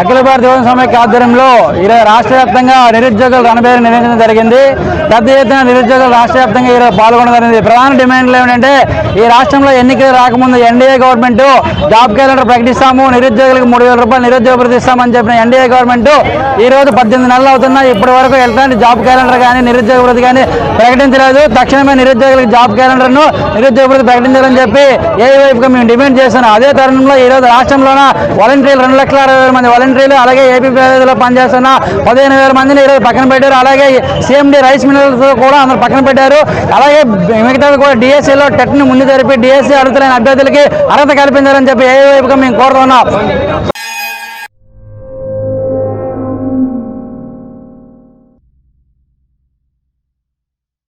అఖిల భారత యువజన సమైక్య ఆధ్వర్యంలో ఈరోజు రాష్ట్ర వ్యాప్తంగా నిరుద్యోగులు రణబేరం నిర్వహించడం జరిగింది. పెద్ద ఎత్తున నిరుద్యోగులు రాష్ట్ర వ్యాప్తంగా ఈరోజు పాల్గొనడం జరిగింది. ప్రధాన డిమాండ్లు ఏమిటంటే ఈ రాష్ట్రంలో ఎన్నికలు రాకముందు ఎన్డీఏ గవర్నమెంట్ జాబ్ క్యాలెండర్ ప్రకటిస్తాము నిరుద్యోగులకు మూడు వేల రూపాయలు నిరుద్యోగ ప్రతిస్తామని ఇస్తామని చెప్పిన ఎన్డీఏ గవర్నమెంట్ ఈ రోజు పద్దెనిమిది నెలలు అవుతున్నా ఇప్పటి వరకు ఎలాంటి జాబ్ క్యాలెండర్ కానీ నిరుద్యోగ భృతి కానీ ప్రకటించలేదు. తక్షణమే నిరుద్యోగులకు జాబ్ క్యాలెండర్ను నిరుద్యోగ భృతి ప్రకటించాలని చెప్పి ఏ వైపుగా మేము డిమాండ్ చేస్తున్నాం. అదే తరుణంలో ఈ రోజు రాష్ట్రంలోన వాలంటీర్లు రెండు లక్షల అరవై వేల మంది వాలంటీర్లు అలాగే ఏపీ ప్రజల్లో పనిచేస్తున్న పదిహేను వేల మందిని ఈరోజు పక్కన పెట్టారు. అలాగే సీఎండీ రైస్ మిల్లర్లతో కూడా అందరు పక్కన పెట్టారు. అలాగే మిగతా కూడా డిఎస్సీలో టెట్ని ముందు జరిపి డిఎస్సీ అడుగుతున్న అభ్యర్థులకి అర్హత కల్పించాలని చెప్పి ఏ వైపుగా మేము కోరుతున్నాం.